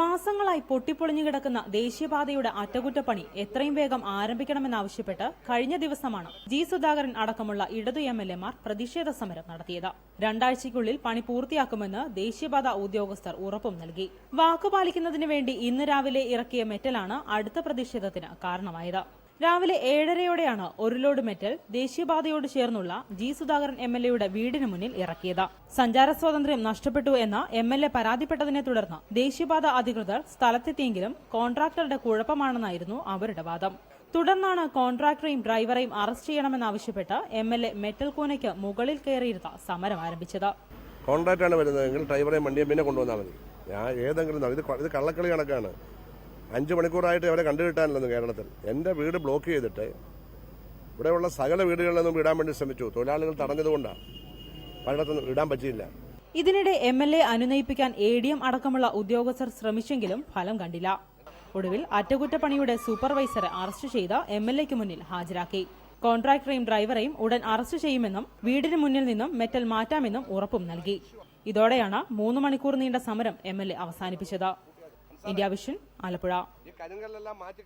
മാസങ്ങളായി പൊട്ടിപ്പൊളിഞ്ഞു കിടക്കുന്ന ദേശീയപാതയുടെ അറ്റകുറ്റപ്പണി എത്രയും വേഗം ആരംഭിക്കണമെന്നാവശ്യപ്പെട്ട് കഴിഞ്ഞ ദിവസമാണ് ജി സുധാകരൻ അടക്കമുള്ള ഇടതു എം എൽ എമാർ പ്രതിഷേധ സമരം നടത്തിയത്. രണ്ടാഴ്ചയ്ക്കുള്ളിൽ പണി പൂർത്തിയാക്കുമെന്ന് ദേശീയപാത ഉദ്യോഗസ്ഥർ ഉറപ്പും നൽകി. വാക്കുപാലിക്കുന്നതിന് വേണ്ടി ഇന്ന് രാവിലെ ഇറക്കിയ മെറ്റലാണ് അടുത്ത പ്രതിഷേധത്തിന് കാരണമായത്. രാവിലെ ഏഴരയോടെയാണ് ഒരു ലോഡ് മെറ്റൽ ദേശീയപാതയോട് ചേർന്നുള്ള ജി സുധാകരൻ എം എൽ എയുടെ വീടിന് മുന്നിൽ ഇറക്കിയത്. സഞ്ചാര സ്വാതന്ത്ര്യം നഷ്ടപ്പെട്ടു എന്ന എം എൽ എ പരാതിപ്പെട്ടതിനെ തുടർന്ന് ദേശീയപാത അധികൃതർ സ്ഥലത്തെത്തിയെങ്കിലും കോൺട്രാക്ടറുടെ കുഴപ്പമാണെന്നായിരുന്നു അവരുടെ വാദം. തുടർന്നാണ് കോൺട്രാക്ടറെയും ഡ്രൈവറെയും അറസ്റ്റ് ചെയ്യണമെന്നാവശ്യപ്പെട്ട് എം എൽ എ മെറ്റൽ കൂനയ്ക്ക് മുകളിൽ കയറിയിരുന്ന സമരം ആരംഭിച്ചത്. കോൺട്രാക്ടറാണ് വരുന്നതെങ്കിൽ ഡ്രൈവറെയും വണ്ടിയും പിന്നെ കൊണ്ടുവന്നാൽ മതി. ഞാൻ ഏതെങ്കിലും ഇത് ഇത് കള്ളക്കളി കണക്കാണ് അഞ്ച് മണിക്കൂറായിട്ട് അവരെ കണ്ടുകിട്ടാനില്ലെന്ന് കേരളത്തിൽ. എന്റെ വീട് ബ്ലോക്ക് ചെയ്തിട്ട് ഇവിടെയുള്ള സകല വീടുകളിൽ നിന്നും വിടാൻ വേണ്ടി ശ്രമിച്ചു. തൊഴിലാളികൾ തടഞ്ഞതുകൊണ്ടാണ് പലയിടത്തും ഇടാൻ പറ്റിയില്ല. ഇതിനിടെ എം എൽ എ അനുനയിപ്പിക്കാൻ എ ഡി എം അടക്കമുള്ള ഉദ്യോഗസ്ഥർ ശ്രമിച്ചെങ്കിലും ഫലം കണ്ടില്ല. ഒടുവിൽ അറ്റകുറ്റപ്പണിയുടെ സൂപ്പർവൈസറെ അറസ്റ്റ് ചെയ്ത എം എൽ എക്ക് മുന്നിൽ ഹാജരാക്കി. കോൺട്രാക്ടറെയും ഡ്രൈവറെയും ഉടൻ അറസ്റ്റ് ചെയ്യുമെന്നും വീടിന് മുന്നിൽ നിന്നും മെറ്റൽ മാറ്റാമെന്നും ഉറപ്പും നൽകി. ഇതോടെയാണ് മൂന്ന് മണിക്കൂർ നീണ്ട സമരം എ അവസാനിപ്പിച്ചത്. India vision Alappuzha. ഈ മാറ്റി